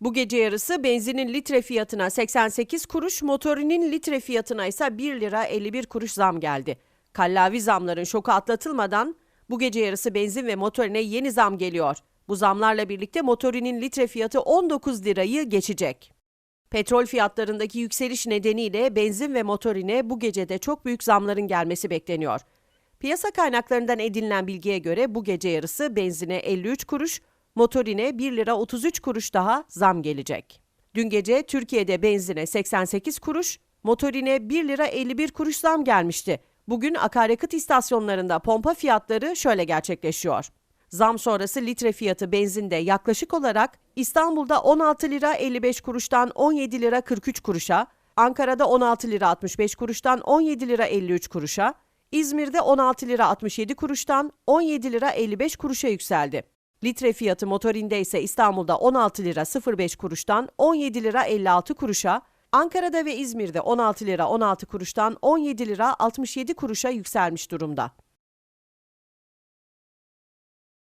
Bu gece yarısı benzinin litre fiyatına 88 kuruş, motorinin litre fiyatına ise 1 lira 51 kuruş zam geldi. Kallavi zamların şoku atlatılmadan bu gece yarısı benzin ve motorine yeni zam geliyor. Bu zamlarla birlikte motorinin litre fiyatı 19 lirayı geçecek. Petrol fiyatlarındaki yükseliş nedeniyle benzin ve motorine bu gecede çok büyük zamların gelmesi bekleniyor. Piyasa kaynaklarından edinilen bilgiye göre bu gece yarısı benzine 53 kuruş, motorine 1 lira 33 kuruş daha zam gelecek. Dün gece Türkiye'de benzine 88 kuruş, motorine 1 lira 51 kuruş zam gelmişti. Bugün akaryakıt istasyonlarında pompa fiyatları şöyle gerçekleşiyor. Zam sonrası litre fiyatı benzinde yaklaşık olarak İstanbul'da 16 lira 55 kuruştan 17 lira 43 kuruşa, Ankara'da 16 lira 65 kuruştan 17 lira 53 kuruşa, İzmir'de 16 lira 67 kuruştan 17 lira 55 kuruşa yükseldi. Litre fiyatı motorinde ise İstanbul'da 16 lira 05 kuruştan 17 lira 56 kuruşa, Ankara'da ve İzmir'de 16 lira 16 kuruştan 17 lira 67 kuruşa yükselmiş durumda.